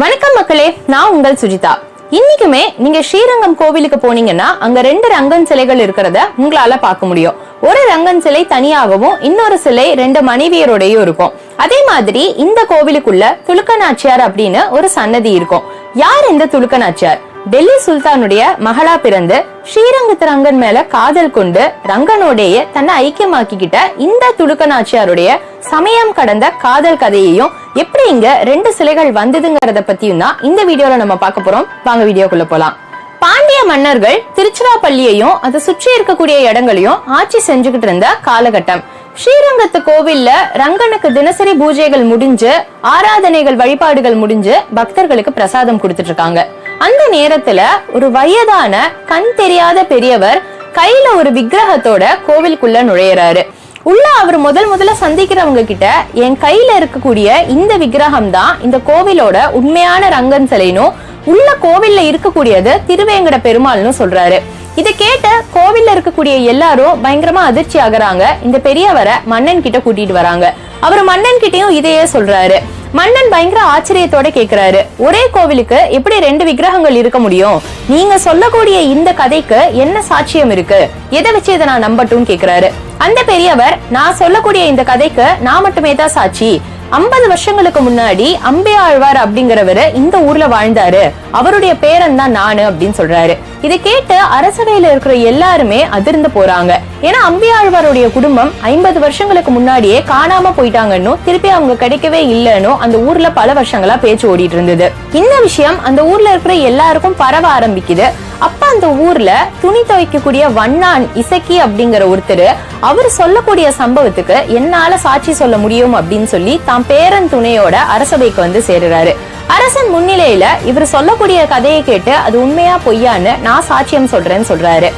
வணக்கம் மக்களே நான் உங்கள் சுஜிதா. இன்னைக்குமே நீங்க ஸ்ரீரங்கம் கோவிலுக்கு போனீங்கன்னா அங்க ரெண்டு ரங்கன் சிலைகள் இருக்கிறத உங்களால பார்க்க முடியும். ஒரு ரங்கன் சிலை தனியாகவும் இன்னொரு சிலை ரெண்டு மனைவியரோடையும் இருக்கும். அதே மாதிரி இந்த கோவிலுக்குள்ள துலுக்க நாச்சியார் அப்படின்னு ஒரு சன்னதி இருக்கும். யார் இந்த துலுக்க நாச்சியார் டெல்லி சுல்தானுடைய மகளா பிறந்து ஸ்ரீரங்கத்து ரங்கன் மேல காதல் கொண்டு ரங்கனோடைய தன்னை ஐக்கியமாக்கிக்கிட்ட இந்த துலுக்க நாச்சியாருடைய சமயம் கடந்த காதல் கதையையும் எப்படி இங்க ரெண்டு சிலைகள் வந்ததுங்கிறத பத்தியும் தான் இந்த வீடியோல நம்ம பார்க்க போறோம். வாங்க வீடியோக்குள்ள போலாம். பாண்டிய மன்னர்கள் திருச்சிராப்பள்ளியையும் அதை சுற்றி இருக்கக்கூடிய இடங்களையும் ஆட்சி செஞ்சுக்கிட்டு இருந்த காலகட்டம். ஸ்ரீரங்கத்து கோவில்ல ரங்கனுக்கு தினசரி பூஜைகள் முடிஞ்சு ஆராதனைகள் வழிபாடுகள் முடிஞ்சு பக்தர்களுக்கு பிரசாதம் கொடுத்துட்டு இருக்காங்க. அந்த நேரத்துல ஒரு வயதான கண் தெரியாத பெரியவர் கையில ஒரு விக்கிரகத்தோட கோவிலுக்குள்ள நுழையிறாரு. உள்ள அவர் முதல் முதல்ல சந்திக்கிறவங்க கிட்ட என் கையில இருக்கக்கூடிய இந்த விக்கிரகம் தான் இந்த கோவிலோட உண்மையான ரங்கன் சிலைனும் உள்ள கோவில்ல இருக்கக்கூடியது திருவேங்கட பெருமாள்னு சொல்றாரு. இதை கேட்ட கோவில்ல இருக்கக்கூடிய எல்லாரும் பயங்கரமா அதிர்ச்சி ஆகுறாங்க. இந்த பெரியவரை மன்னன் கிட்ட கூட்டிட்டு வராங்க. அவர் மன்னன் கிட்டயும் இதையே சொல்றாரு. மன்னன் பயங்கர ஆச்சரியத்தோட கேக்குறாரு. ஒரே கோவிலுக்கு எப்படி ரெண்டு விக்கிரகங்கள் இருக்க முடியும்? நீங்க சொல்லக்கூடிய இந்த கதைக்கு என்ன சாட்சியம் இருக்கு? எதை வச்சு இதை நான் நம்பட்டும் கேக்குறாரு. அந்த பெரியவர் நான் சொல்லக்கூடிய இந்த கதைக்கு நான் மட்டுமே தான் சாட்சி. ஐம்பது வருஷங்களுக்கு முன்னாடி அம்பே ஆழ்வார் அப்படிங்கிறவரு இந்த ஊர்ல வாழ்ந்தாரு. அவருடைய பேரன் தான் நானு அப்படின்னு சொல்றாரு. இதை கேட்டு அரசவையில இருக்கிற எல்லாருமே அதிர்ந்து போறாங்க. ஏன்னா அம்பியாழ்வாருடைய குடும்பம் ஐம்பது வருஷங்களுக்கு முன்னாடியே காணாம போயிட்டாங்கன்னு திருப்பி அவங்க கிடைக்கவே இல்லைன்னு அந்த ஊர்ல பல வருஷங்களா பேச்சு ஓடிட்டு இருந்தது இந்த விஷயம் அந்த ஊர்ல இருக்கிற எல்லாருக்கும் பரவ ஆரம்பிக்குது. அப்ப அந்த ஊர்ல துணி துவைக்கக்கூடிய வண்ணான் இசக்கி அப்படிங்கிற ஒருத்தர் அவர் சொல்லக்கூடிய சம்பவத்துக்கு என்னால சாட்சி சொல்ல முடியும் அப்படின்னு சொல்லி தாம் பேரன் துணையோட அரசபைக்கு வந்து சேருறாரு. அரசன் முன்னிலையில இவர் சொல்லக்கூடிய கதையை கேட்டு அது உண்மையா பொய்யான்னு நான் சாட்சியம் சொல்றேன்னு சொல்றாரு.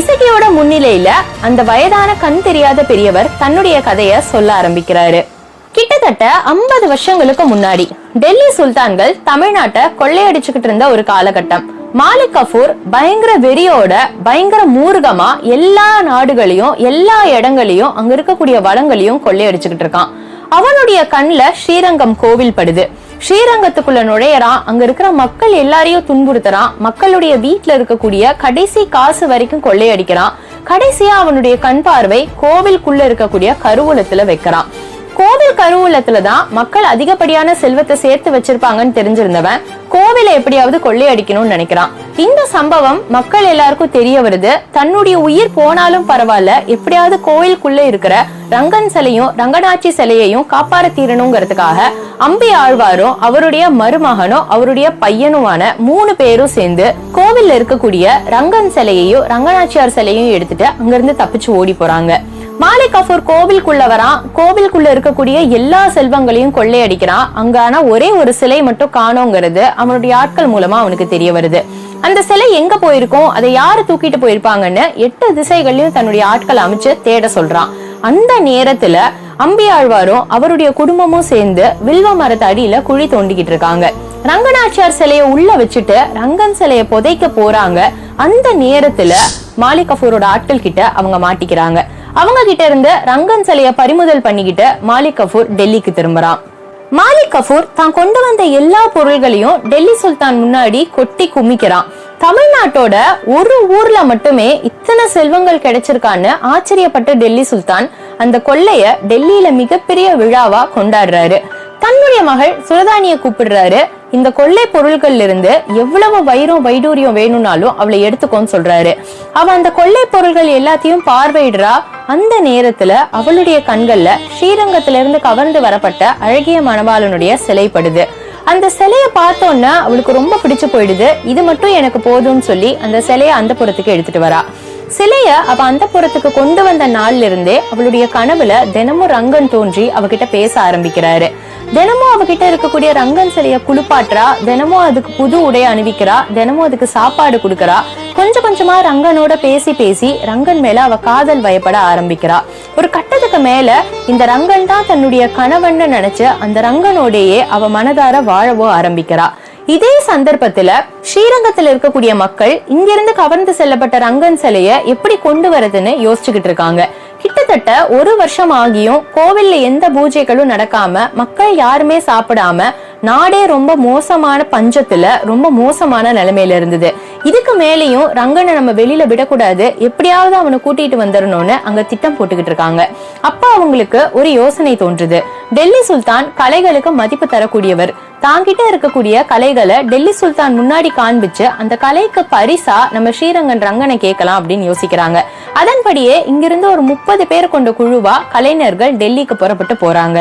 இசகியோட முன்னிலையில அந்த வயதான கண் தெரியாத பெரியவர் தன்னுடைய கதைய சொல்ல ஆரம்பிக்கிறாரு. கிட்டத்தட்ட ஐம்பது வருஷங்களுக்கு முன்னாடி டெல்லி சுல்தான்கள் தமிழ்நாட்டை கொள்ளையடிச்சுக்கிட்டு இருந்த ஒரு காலகட்டம். மாலிக் கஃபூர் பயங்கர வெறியோட பயங்கர மூர்க்கமா எல்லா நாடுகளையும் எல்லா இடங்களையும் அங்க இருக்கக்கூடிய வளங்களையும் கொள்ளையடிச்சுக்கிட்டு இருக்கான். அவனுடைய கண்ணுல ஸ்ரீரங்கம் கோவில் படுது. ஸ்ரீரங்கத்துக்குள்ள நுழையறான் அங்க இருக்கிற மக்கள் எல்லாரையும் துன்புறுத்துறான் மக்களுடைய வீட்டுல இருக்கக்கூடிய கடைசி காசு வரைக்கும் கொள்ளையடிக்கிறான் கடைசியா அவனுடைய கண் பார்வை கோவிலுக்குள்ள இருக்கக்கூடிய கருவூலத்துல வைக்கிறான் கோவில் கருவூலத்துல தான் மக்கள் அதிகப்படியான செல்வத்தை சேர்த்து வச்சிருப்பாங்கன்னு தெரிஞ்சிருந்தவன் கோவிலை எப்படியாவது கொள்ளையடிக்கணும்னு நினைக்கிறான். இந்த சம்பவம் மக்கள் எல்லாருக்கும் தெரிய வருது. தன்னுடைய உயிர் போனாலும் பரவாயில்ல. எப்படியாவது கோவிலுக்குள்ள இருக்கிற ரங்கன் சிலையும் ரங்கநாச்சி சிலையையும் காப்பாற தீரணுங்கிறதுக்காக அம்பி ஆழ்வாரும் அவருடைய மருமகனும் அவருடைய பையனுமான மூணு பேரும் சேர்ந்து கோவில்ல இருக்கக்கூடிய ரங்கன் சிலையையும் ரங்கநாச்சியார் சிலையையும் எடுத்துட்டு அங்கிருந்து தப்பிச்சு ஓடி போறாங்க. மாலிக் கஃபூர் கோவிலுக்குள்ள வரான் கோவிலுக்குள்ள இருக்கக்கூடிய எல்லா செல்வங்களையும் கொள்ளையடிக்கிறான் அங்க ஆனா ஒரே ஒரு சிலை மட்டும் காணோங்கிறது அவனுடைய ஆட்கள் மூலமா அவனுக்கு தெரிய வருது. அந்த சிலை எங்க போயிருக்கோம்? அதை யாரு தூக்கிட்டு போயிருப்பாங்கன்னு எட்டு திசைகள்லயும் தன்னுடைய ஆட்கள் அமைச்சு தேட சொல்றான். அந்த நேரத்துல அம்பியாழ்வாரும் அவருடைய குடும்பமும் சேர்ந்து வில்வ மரத்து அடியில குழி தோண்டிக்கிட்டு இருக்காங்க. ரங்கநாச்சியார் சிலையை உள்ள வச்சுட்டு ரங்கன் சிலையை புதைக்க போறாங்க. அந்த நேரத்துல மாலிக் கபூரோட ஆட்கள் கிட்ட அவங்க மாட்டிக்கிறாங்க. அவங்க கிட்ட இருந்து ரங்கன் சிலையை பறிமுதல் பண்ணிக்கிட்டு மாலிக் கஃபூர் டெல்லிக்கு திரும்புறான். மாலிக் கஃபூர் தான் கொண்டு வந்த எல்லா பொருள்களையும் டெல்லி சுல்தான் முன்னாடி கொட்டி குமிக்கிறான். தமிழ்நாட்டோட ஒரு ஊர்ல மட்டுமே இத்தனை செல்வங்கள் கிடைச்சிருக்கான்னு ஆச்சரியப்பட்ட டெல்லி சுல்தான் அந்த கொள்ளைய டெல்லியில மிகப்பெரிய விழாவா கொண்டாடுறாரு. தன்னுடைய மகள் சுரதானிய கூப்பிடுறாரு. இந்த கொள்ளை பொருள்கள்ல இருந்து எவ்வளவு வைரம் வைடூரியம் வேணும்னாலும் அவளை எடுத்துக்கோன்னு சொல்றாரு. அவ அந்த கொள்ளை பொருள்கள் எல்லாத்தையும் பார்வையிடுறா. அந்த நேரத்துல அவளுடைய கண்கள்ல ஸ்ரீரங்கத்துல இருந்து கவர்ந்து வரப்பட்ட அழகிய மணவாளனுடைய சிலைப்படுது. அந்த சிலைய பார்த்தோன்னா அவளுக்கு ரொம்ப பிடிச்சு போயிடுது. இது மட்டும் எனக்கு போதும்னு சொல்லி அந்த சிலைய அந்த புறத்துக்கு எடுத்துட்டு வரா. சிலைய அவ அந்த புறத்துக்கு கொண்டு வந்த நாள்ல இருந்தே அவளுடைய கனவுல தினமும் ரங்கன் தோன்றி அவகிட்ட பேச ஆரம்பிக்கிறாரு. தினமும் அவகிட்ட இருக்கக்கூடிய ரங்கன் சிலைய குளிப்பாட்டுறா தினமும் அதுக்கு புது உடை அணிவிக்கிறா தினமும் அதுக்கு சாப்பாடு கொடுக்கறா. கொஞ்சம் கொஞ்சமா ரங்கனோட பேசி பேசி ரங்கன் மேல அவ காதல் வயப்பட ஆரம்பிக்கிறா. ஒரு கட்டத்துக்கு மேல இந்த ரங்கன் தான் தன்னுடைய கணவன் நினைச்சு அந்த ரங்கனோடையே அவ மனதார வாழவோ ஆரம்பிக்கிறா. இதே சந்தர்ப்பத்துல ஸ்ரீரங்கத்துல இருக்கக்கூடிய மக்கள் இங்கிருந்து கவர்ந்து செல்லப்பட்ட ரங்கன் சிலைய எப்படி கொண்டு வரதுன்னு யோசிச்சுக்கிட்டு இருக்காங்க. கிட்டத்தட்ட ஒரு வருஷம் ஆகியும் கோவில்ல எந்த பூஜைகளும் நடக்காம மக்கள் யாருமே சாப்பிடாம நாடே ரொம்ப மோசமான பஞ்சத்துல ரொம்ப மோசமான நிலைமையில இருந்தது. இதுக்கு மேலேயும் ரங்கனை நம்ம வெளியில விடக்கூடாது. எப்படியாவது அவனை கூட்டிட்டு வந்துடணும்னு அங்க திட்டம் போட்டுக்கிட்டு இருக்காங்க. அப்ப அவங்களுக்கு ஒரு யோசனை தோன்றுது. டெல்லி சுல்தான் கலைகளுக்கு மதிப்பு தரக்கூடியவர். தாங்கிட்ட இருக்கக்கூடிய கலைகளை டெல்லி சுல்தான் முன்னாடி காண்பிச்சு அந்த கலைக்கு பரிசா நம்ம ஸ்ரீரங்கன் ரங்கனை கேட்கலாம் அப்படின்னு யோசிக்கிறாங்க. அதன்படியே இங்கிருந்து ஒரு முப்பது பேர் கொண்ட குழுவா கலைஞர்கள் டெல்லிக்கு புறப்பட்டு போறாங்க.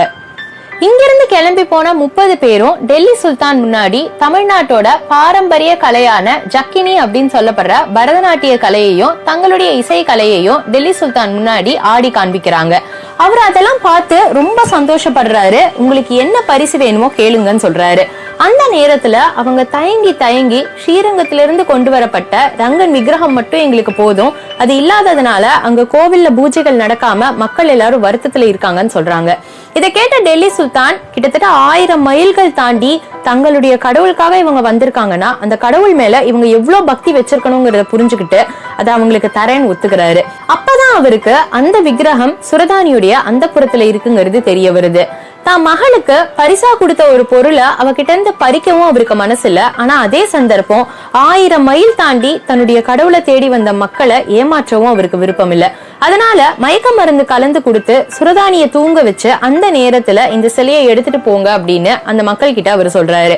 இங்கிருந்து கிளம்பி போன முப்பது பேரும் டெல்லி சுல்தான் முன்னாடி தமிழ்நாட்டோட பாரம்பரிய கலையான ஜக்கினி அப்படின்னு சொல்லப்படுற பரதநாட்டிய கலையையும் தங்களுடைய இசை கலையையும் டெல்லி சுல்தான் முன்னாடி ஆடி காண்பிக்கிறாங்க. அவர் அதெல்லாம் பார்த்து ரொம்ப சந்தோஷப்படுறாரு. உங்களுக்கு என்ன பரிசு வேணுமோ கேளுங்கன்னு சொல்றாரு. அந்த நேரத்துல அவங்க தயங்கி தயங்கி ஸ்ரீரங்கத்திலிருந்து கொண்டு வரப்பட்ட ரங்கன் விக்கிரகம் மட்டும் எங்களுக்கு போதும். அது இல்லாததுனால அங்க கோவில்ல பூஜைகள் நடக்காம மக்கள் எல்லாரும் வருத்தத்துல இருக்காங்கன்னு சொல்றாங்க. இதை கேட்ட டெல்லி சுல்தான் கிட்டத்தட்ட ஆயிரம் மைல்கள் தாண்டி தங்களுடைய கடவுளுக்காக இவங்க வந்திருக்காங்கன்னா அந்த கடவுள் மேல இவங்க எவ்வளவு பக்தி வச்சிருக்கணுங்கிறத புரிஞ்சுக்கிட்டு அதை அவங்களுக்கு தரேன்னு ஒத்துக்கிறாரு. அப்பதான் அவருக்கு அந்த விக்கிரகம் சுரதானியுடைய அந்த புறத்துல இருக்குங்கிறது தெரிய வருது. தான் மகளுக்கு பரிசா கொடுத்த ஒரு பொருளை அவகிட்ட இருந்து பறிக்கவும் அவருக்கு மனசில்ல. ஆனா அதே சந்தர்ப்பம் ஆயிரம் மைல் தாண்டி தன்னுடைய கடவுளை தேடி வந்த மக்களை ஏமாற்றவும் அவருக்கு விருப்பம் இல்ல அதனால மயக்க மருந்து கலந்து கொடுத்து சுரதானிய தூங்க வச்சு அந்த நேரத்துல இந்த சிலையை எடுத்துட்டு போங்க அப்படின்னு அந்த மக்கள் கிட்ட அவர் சொல்றாரு.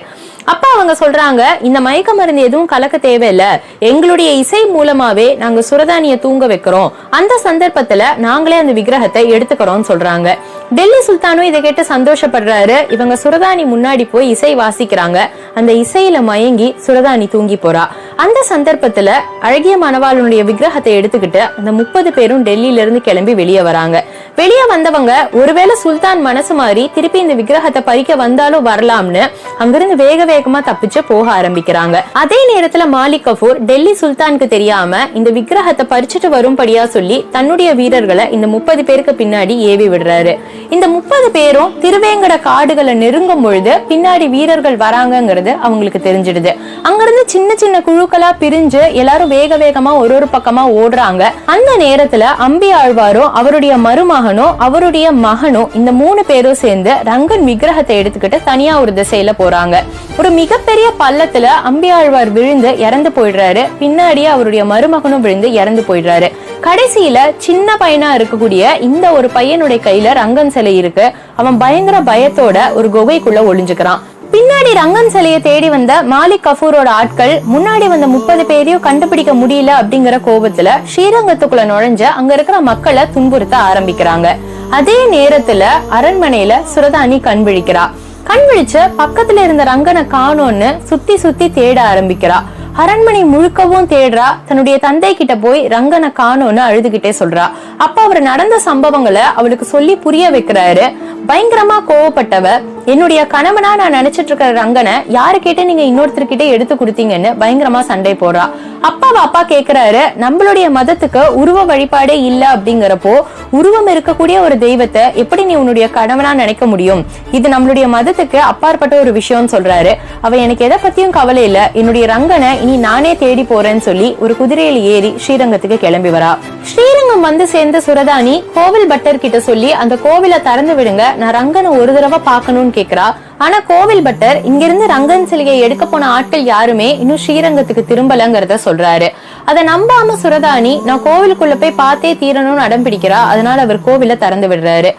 அப்ப அவங்க சொல்றாங்க இந்த மயக்க மருந்து எதுவும் கலக்க தேவையில்ல. எங்களுடைய இசை மூலமாவே நாங்க சுரதானிய தூங்க வைக்கிறோம். அந்த சந்தர்ப்பத்துல நாங்களே அந்த விக்கிரகத்தை எடுத்துக்கிறோம்னு சொல்றாங்க. டெல்லி சுல்தானும் இதை கேட்டு சந்தோஷப்படுறாரு. இவங்க சுரதானி முன்னாடி போய் இசை வாசிக்கிறாங்க. அந்த இசையில மயங்கி சுரதானி தூங்கி போறா. அந்த சந்தர்ப்பத்துல அழகிய மணவாளனுடைய விக்கிரகத்தை எடுத்துக்கிட்டு அந்த முப்பது பேரும் டெல்லியில இருந்து கிளம்பி வெளியே வராங்க. வெளியே வந்தவங்க ஒருவேளை சுல்தான் மனசு மாறி திருப்பி இந்த விக்கிரகத்தை பறிக்க வந்தாலும் வரலாம்னு அங்கிருந்து வேக வேகமா தப்பிச்சு போக ஆரம்பிக்கிறாங்க. அதே நேரத்துல மாலிக் கபூர் டெல்லி சுல்தானுக்கு தெரியாம இந்த விக்கிரகத்தை பறிச்சுட்டு வரும்படியா சொல்லி தன்னுடைய வீரர்களை இந்த முப்பது பேருக்கு பின்னாடி ஏவி விடுறாரு. இந்த முப்பது பேரும் திருவேங்கட காடுகளை நெருங்கும் பொழுது பின்னாடி வீரர்கள் வராங்கங்கிறது அவங்களுக்கு தெரிஞ்சிடுது. அங்கிருந்து சின்ன சின்ன குழுக்களா பிரிஞ்சு எல்லாரும் வேக வேகமா ஒரு ஒரு பக்கமா ஓடுறாங்க. அந்த நேரத்துல அம்பி ஆழ்வாரும் அவருடைய மருமகனும் அவருடைய மகனும் இந்த மூணு பேரும் சேர்ந்து ரங்கன் விக்கிரகத்தை எடுத்துக்கிட்டு தனியா ஒரு திசையில போறாங்க. ஒரு மிகப்பெரிய பள்ளத்துல அம்பி ஆழ்வார் விழுந்து இறந்து போயிடுறாரு. பின்னாடியே அவருடைய மருமகனும் விழுந்து இறந்து போயிடுறாரு. கடைசியில சின்ன பையனா இருக்கக்கூடிய இந்த ஒரு பையனுடைய கையில ரங்கன் சிலை இருக்கு. அவன் பயங்கர பயத்தோட ஒரு குகைக்குள்ள ஒளிஞ்சுக்கிறான். பின்னாடி ரங்கன் சிலையை தேடி வந்த மாலிக் கஃபூரோட ஆட்கள் முன்னாடி வந்த முப்பது பேரையும் கண்டுபிடிக்க முடியல அப்படிங்கிற கோபத்துல ஸ்ரீரங்கத்துக்குள்ள நுழைஞ்சு அங்க இருக்கிற மக்களை துன்புறுத்த ஆரம்பிக்கிறாங்க. அதே நேரத்துல அரண்மனையில சுரதானி கண் விழிக்கிறா. கண் விழிச்சு பக்கத்துல இருந்த ரங்கனை காணோன்னு சுத்தி சுத்தி தேட ஆரம்பிக்கிறா. அரண்மனை முழுக்கவும் தேடுறா. தன்னுடைய தந்தை கிட்ட போய் ரங்கனை காணோன்னு அழுதுகிட்டே சொல்றா. அப்ப அவர் நடந்த சம்பவங்களை அவளுக்கு சொல்லி புரிய வைக்கிறாரு. பயங்கரமா கோவப்பட்டவ என்னுடைய கணவனா நான் நினைச்சிட்டு இருக்கிற ரங்கனை யாரு கேட்டு நீங்க இன்னொருத்தர்கிட்ட எடுத்து கொடுத்தீங்கன்னு பயங்கரமா சண்டை போடுறா. அப்பா அப்பா கேக்குறாரு நம்மளுடைய மதத்துக்கு உருவ வழிபாடே இல்ல அப்படிங்கிறப்போ உருவம் இருக்கக்கூடிய ஒரு தெய்வத்தை எப்படி நீ உன்னுடைய கணவனா நினைக்க முடியும்? இது நம்மளுடைய மதத்துக்கு அப்பாற்பட்ட ஒரு விஷயம்னு சொல்றாரு. அவ எனக்கு எதை பத்தியும் கவலை இல்ல. என்னுடைய ரங்கனை இனி நானே தேடி போறேன்னு சொல்லி ஒரு குதிரையில ஏறி ஸ்ரீரங்கத்துக்கு கிளம்பி வரா. ஸ்ரீரங்கம் வந்து சேர்ந்த சுரதானி கோவில் பட்டர் கிட்ட சொல்லி அந்த கோவிலை திறந்து விடுங்க. நான் ரங்கனை ஒரு தடவை பார்க்கணும்னு அப்படின்னு கேக்குறா. ஆனா கோவில் பட்டர் இங்கிருந்து ரங்கன் சிலையை எடுக்க போன ஆட்கள் யாருமே இன்னும் ஸ்ரீரங்கத்துக்கு திரும்பலங்கிறத சொல்றாரு. அதை நம்பாம சுரதானி நான் கோவிலுக்குள்ள போய் பார்த்தே தீரணும்னு அடம் பிடிக்கிறா. அதனால அவர் கோவில திறந்து விடுறாரு.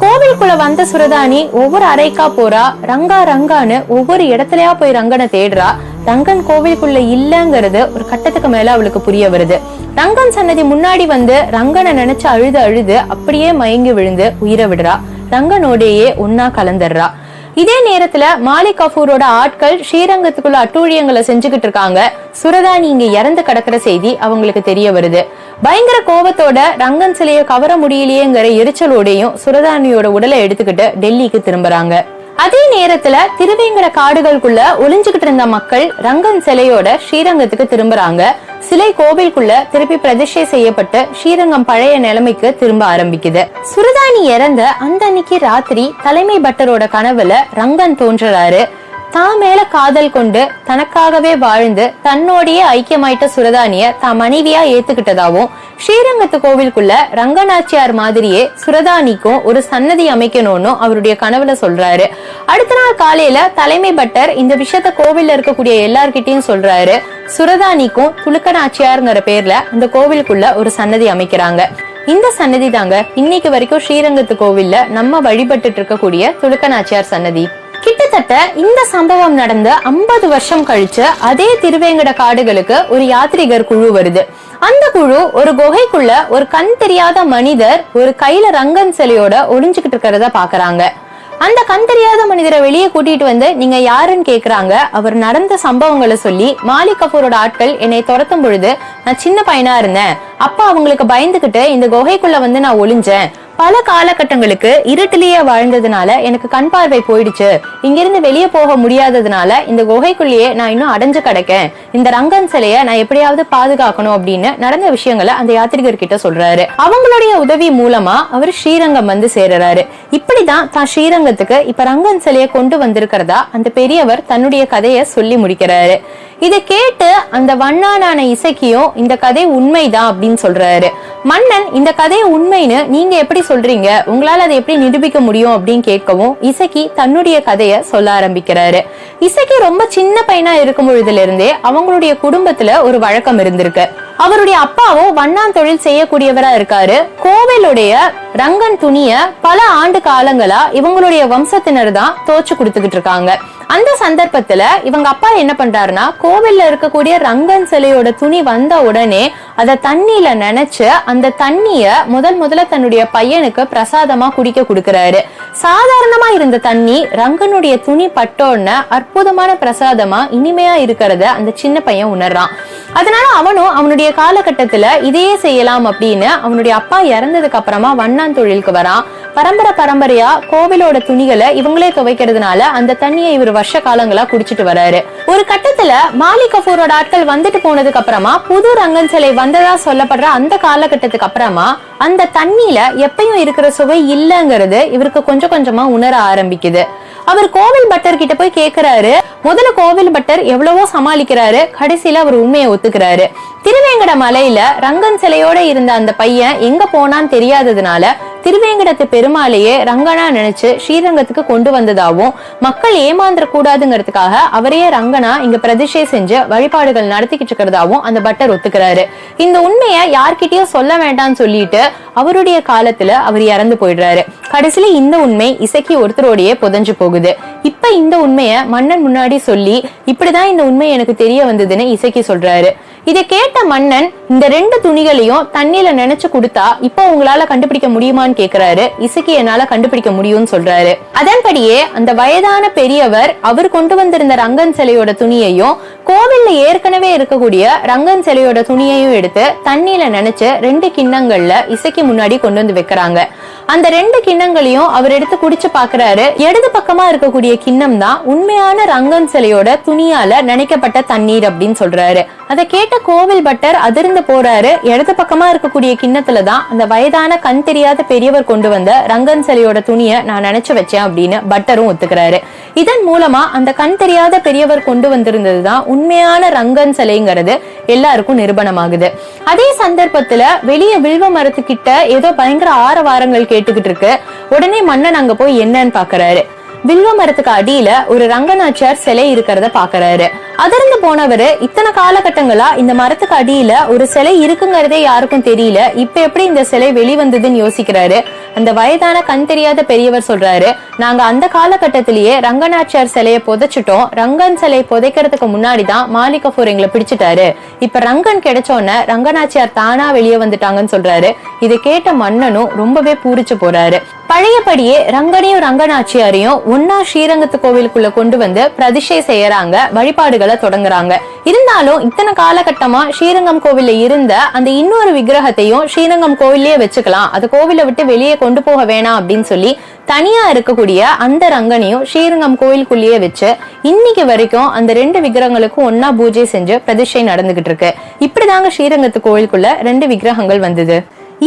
கோவிலுக்குள்ள வந்த சுரதானி ஒவ்வொரு அறைக்கா போறா. ரங்கா ரங்கான்னு ஒவ்வொரு இடத்துலயா போய் ரங்கனை தேடுறா. ரங்கன் கோவிலுக்குள்ள இல்லங்கிறது ஒரு கட்டத்துக்கு மேல அவளுக்கு புரிய வருது. ரங்கன் சன்னதி முன்னாடி வந்து ரங்கனை நினைச்சு அழுது அழுது அப்படியே மயங்கி விழுந்து உயிரை விடுறா. ரங்கனோடையே ஒன்னா கலந்துடுறா. இதே நேரத்துல மாலிக் கஃபூரோட ஆட்கள் ஸ்ரீரங்கத்துக்குள்ள அட்டூழியங்களை செஞ்சுக்கிட்டு இருக்காங்க. சுரதானி இங்க இறந்து கிடக்குற செய்தி அவங்களுக்கு தெரிய வருது. பயங்கர கோபத்தோட ரங்கன் சிலையை கவர முடியலையேங்கிற எரிச்சலோடையும் சுரதானியோட உடலை எடுத்துக்கிட்டு டெல்லிக்கு திரும்புறாங்க. அதே நேரத்துல திருவேங்கட காடுகளுக்குள்ள ஒளிஞ்சுகிட்டு இருந்த மக்கள் ரங்கன் சிலையோட ஸ்ரீரங்கத்துக்கு திரும்புறாங்க. சிலை கோவிலுக்குள்ள திருப்பி பிரதிஷ்டை செய்யப்பட்டு ஸ்ரீரங்கம் பழைய நிலைமைக்கு திரும்ப ஆரம்பிக்குது. சுரதானி இறந்த அந்த அன்னைக்கு ராத்திரி தலைமை பட்டரோட கனவுல ரங்கன் தோன்றுறாரு. தான் மேல காதல் கொண்டு தனக்காகவே வாழ்ந்து தன்னோடையே ஐக்கியமாயிட்ட சுரதானிய தான் மனைவியா ஏத்துக்கிட்டதாவும் ஸ்ரீரங்கத்து கோவிலுக்குள்ள ரங்கநாச்சியார் மாதிரியே சுரதானிக்கும் ஒரு சன்னதி அமைக்கணும்னு அவருடைய கனவுல சொல்றாரு. அடுத்த நாள் காலையில தலைமை பட்டர் இந்த விஷயத்த கோவில்ல இருக்கக்கூடிய எல்லார்கிட்டயும் சொல்றாரு. சுரதானிக்கும் துலுக்கநாச்சியார்ங்கிற பேர்ல இந்த கோவிலுக்குள்ள ஒரு சன்னதி அமைக்கிறாங்க. இந்த சன்னதி தாங்க இன்னைக்கு வரைக்கும் ஸ்ரீரங்கத்து கோவில்ல நம்ம வழிபட்டுட்டு இருக்கக்கூடிய துலுக்கநாச்சியார் சன்னதி. கிட்டத்தட்ட இந்த சம்பவம் நடந்த 50 வருஷம் கழிச்சு அதே திருவேங்கட காடுகளுக்கு ஒரு யாத்ரீகர் குழு வருது. அந்த குழு ஒரு குகைக்குள்ள ஒரு கண் தெரியாத மனிதர் ஒரு கையில ரங்கன் சிலையோட ஒளிஞ்சுக்கிட்டு இருக்கிறத பாக்குறாங்க. அந்த கண் தெரியாத மனிதரை வெளியே கூட்டிட்டு வந்து நீங்க யாருன்னு கேக்குறாங்க. அவர் நடந்த சம்பவங்களை சொல்லி மாலிக் கபூரோட ஆட்கள் என்னை துரத்தும் பொழுது நான் சின்ன பையனா இருந்தேன். அப்பா அவங்களுக்கு பயந்துகிட்டு இந்த குகைக்குள்ள வந்து நான் ஒளிஞ்சேன். பல காலகட்டங்களுக்கு இருட்டிலேயே வாழ்ந்ததுனால எனக்கு கண் பார்வை போயிடுச்சு. இங்கிருந்து வெளியே போக முடியாததுனால இந்த குகைக்குள்ளேயே நான் இன்னும் அடைஞ்சு கிடக்கேன். இந்த ரங்கன் சிலைய நான் எப்படியாவது பாதுகாக்கணும் அப்படின்னு நடந்த விஷயங்களை அந்த யாத்திரிகர் கிட்ட சொல்றாரு. அவங்களுடைய உதவி மூலமா அவர் ஸ்ரீரங்கம் வந்து சேர்றாரு. இப்படிதான் தான் ஸ்ரீரங்கத்துக்கு இப்ப ரங்கன் சிலையை கொண்டு வந்திருக்கிறதா அந்த பெரியவர் தன்னுடைய கதையை சொல்லி முடிக்கிறாரு. இதை கேட்டு அந்த வண்ணானான இசைக்கியும் இந்த கதை உண்மைதான் அப்படின்னு சொல்றாரு. மன்னன் இந்த கதையை உண்மைன்னு நீங்க எப்படி சொல்றீங்க? உங்களால அதை எப்படி நிரூபிக்க முடியும் அப்படின்னு கேட்கவும் இசக்கி தன்னுடைய கதைய சொல்ல ஆரம்பிக்கிறாரு. இசக்கி ரொம்ப சின்ன பையனா இருக்கும் பொழுதுல இருந்தே அவங்களுடைய குடும்பத்துல ஒரு வழக்கம் இருந்திருக்கு. அவருடைய அப்பாவும் வண்ணான் தொழில் செய்யக்கூடியவரா இருக்காரு. கோவிலுடைய ரங்கன் துணிய பல ஆண்டு காலங்களா இவங்களுடைய வம்சத்தினர் தான் தோச்சு கொடுத்துக்கிட்டு இருக்காங்க. அந்த சந்தர்ப்பத்துல இவங்க அப்பா என்ன பண்றாருன்னா கோவில்ல இருக்கக்கூடிய ரங்கன் சிலையோட துணி வந்த உடனே அத தண்ணியில நினைச்சு அந்த தண்ணிய முதல் முதல்ல தன்னுடைய பையனுக்கு பிரசாதமா குடிக்க கொடுக்கறாரு. சாதாரணமா இருந்த தண்ணி ரங்கனுடைய துணி பட்டோன்னு அற்புதமான பிரசாதமா இனிமையா இருக்கிறத அந்த சின்ன பையன் உணர்றான். அதனால அவனும் அவனுடைய காலகட்டத்துல இதையே செய்யலாம் அப்படின்னு அவனுடைய அப்பா இறந்ததுக்கு அப்புறமா வண்ணான் தொழிலுக்கு வரான். பரம்பரை பரம்பரையா கோவிலோட துணிகளை இவங்களே துவைக்கிறதுனால அந்த தண்ணியை இவர் வருஷ காலங்களா குடிச்சிட்டு வராரு. ஒரு கட்டத்துல மாலிக் கபூரோட ஆட்கள் வந்துட்டு போனதுக்கு அப்புறமா புது ரங்கன் சிலை வந்ததா சொல்லப்படுற அந்த காலகட்டத்துக்கு அப்புறமா அந்த தண்ணியில எப்பயும் இருக்கிற சுவை இல்லங்கிறது இவருக்கு கொஞ்சம் கொஞ்சமா உணர ஆரம்பிக்குது. அவர் கோவில் பட்டர் கிட்ட போய் கேக்குறாரு. முதல்ல கோவில் பட்டர் எவ்வளவோ சமாளிக்கிறாரு. கடைசியில அவர் உண்மையை ஒத்துக்கிறாரு. திருவேங்கட மலையில ரங்கன் சிலையோட இருந்த அந்த பையன் எங்க போனான்னு தெரியாததுனால திருவேங்கடத்து பெருமாளையே ரங்கனா நினைச்சு ஸ்ரீரங்கத்துக்கு கொண்டு வந்ததாகவும் மக்கள் ஏமாந்துட கூடாதுங்கிறதுக்காக அவரையே ரங்கனா இங்க பிரதிஷ்டை செஞ்சு வழிபாடுகள் நடத்திக்கிட்டு இருக்கிறதாவும் அந்த பட்டர் ஒத்துக்கிறாரு. இந்த உண்மையை யார்கிட்டயும் சொல்ல வேண்டாம்னு சொல்லிட்டு அவருடைய காலத்துல அவர் இறந்து போயிடுறாரு. கடைசியில இந்த உண்மை இசைக்கு ஒருத்தரோடையே புதஞ்சு போகுது. இப்ப இந்த உண்மைய மன்னன் முன்னாடி சொல்லி இப்படிதான் இந்த உண்மை எனக்கு தெரிய வந்ததுன்னு இசைக்கு சொல்றாரு. இதை கேட்ட மன்னன் இந்த ரெண்டு துணிகளையும் தண்ணியில நினைச்சு கொடுத்தா இப்போ உங்களால கண்டுபிடிக்க முடியுமான்னு கேக்குறாரு. இசைக்கு என்னால கண்டுபிடிக்க முடியும்னு சொல்றாரு. அதன்படியே அந்த வயதான பெரியவர் அவர் கொண்டு வந்திருந்த ரங்கன் சிலையோட துணியையும் கோவில்ல ஏற்கனவே இருக்கக்கூடிய ரங்கன் சிலையோட துணியையும் எடுத்து தண்ணியில நினைச்சு ரெண்டு கிண்ணங்கள்ல இசைக்கு முன்னாடி கொண்டு வந்து வைக்கிறாங்க. அந்த ரெண்டு கிண்ணங்களையும் அவர் எடுத்து குடிச்சு பாக்குறாரு இடது பக்கமா இருக்கக்கூடிய கிண்ணம் தான் உண்மையான ரங்கன் சிலையோட துணியால நினைக்கப்பட்ட தண்ணீர் அப்படின்னு சொல்றாரு. அதை கேட்ட கோவில் பட்டர் அதிர்ந்து போறாரு. இடது பக்கமா இருக்கக்கூடிய கிண்ணத்துல தான் அந்த வயதான கண் தெரியாத பெரியவர் கொண்டு வந்த ரங்கன் சிலையோட துணியை நான் நினைச்சு வச்சேன் அப்படின்னு பட்டரும் ஒத்துக்கிறாரு. இதன் மூலமா அந்த கண் தெரியாத பெரியவர் கொண்டு வந்திருந்ததுதான் உண்மையான ரங்கன் சிலைங்கிறது எல்லாருக்கும் நிரூபணமாகுது. அதே சந்தர்ப்பத்துல வெளியே வில்வ மரத்துக்கிட்ட ஏதோ பயங்கர ஆரவாரங்கள் கேட்டுக்கிட்டு இருக்கு. உடனே மன்னன் அங்க போய் என்னன்னு பாக்குறாரு. வில்வ மரத்துக்கு அடியில ஒரு ரங்கநாச்சியார் சிலை இருக்கிறத பாக்குறாரு. அதிர்ந்து போனவரு இத்தனை காலகட்டங்களா இந்த மரத்துக்கு அடியில ஒரு சிலை இருக்குங்கிறதே யாருக்கும் தெரியல. இப்ப எப்படி இந்த சிலை வெளிவந்ததுன்னு யோசிக்கிறாரு. அந்த வயதான கண் தெரியாத பெரியவர் சொல்றாரு நாங்க அந்த காலகட்டத்திலேயே ரங்கநாச்சியார் சிலையை புதைச்சிட்டோம். ரங்கன் சிலையை புதைக்கிறதுக்கு முன்னாடி தான் மாலிக் கபூர் எங்களை பிடிச்சிட்டாரு. இப்ப ரங்கன் கிடைச்சோன்ன ரங்கநாச்சியார் தானா வெளியே வந்துட்டாங்கன்னு சொல்றாரு. இதை கேட்ட மன்னனும் ரொம்பவே பூரிச்சு போறாரு. பழையபடியே ரங்கனையும் ரங்கநாச்சியாரையும் ஒன்னா ஸ்ரீரங்கத்து கோவிலுக்குள்ள கொண்டு வந்து பிரதிஷ்டை செய்யறாங்க வழிபாடுகளை தொடங்குறாங்க. இருந்தாலும் இத்தனை காலகட்டமா ஸ்ரீரங்கம் கோவில்ல இருந்த அந்த இன்னொரு விக்கிரகத்தையும் ஸ்ரீரங்கம் கோவில்லயே வச்சுக்கலாம். அது கோவிலை விட்டு வெளியே கொண்டு போக வேணாம் அப்படின்னு சொல்லி தனியா இருக்கக்கூடிய அந்த ரங்கனையும் ஸ்ரீரங்கம் கோயிலுக்குள்ளேயே வச்சு இன்னைக்கு வரைக்கும் அந்த ரெண்டு விக்கிரகங்களுக்கும் ஒன்னா பூஜை செஞ்சு பிரதிஷ்டை நடந்துகிட்டு இருக்கு. இப்படிதாங்க ஸ்ரீரங்கத்து கோயிலுக்குள்ள ரெண்டு விக்கிரகங்கள் வந்தது.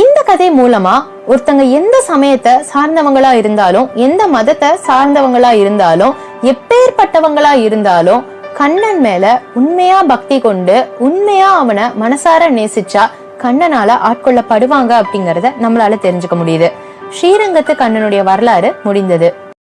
இந்த கதை மூலமா ஒருத்தங்க எந்த சமயத்தை சார்ந்தவங்களா இருந்தாலும் எந்த மதத்தை சார்ந்தவங்களா இருந்தாலும் எப்பேற்பட்டவங்களா இருந்தாலும் கண்ணன் மேல உண்மையா பக்தி கொண்டு உண்மையா அவனை மனசார நேசிச்சா கண்ணனால ஆட்கொள்ளப்படுவாங்க அப்படிங்கறத நம்மளால தெரிஞ்சுக்க முடியுது. ஸ்ரீரங்கத்து கண்ணனுடைய வரலாறு முடிந்தது.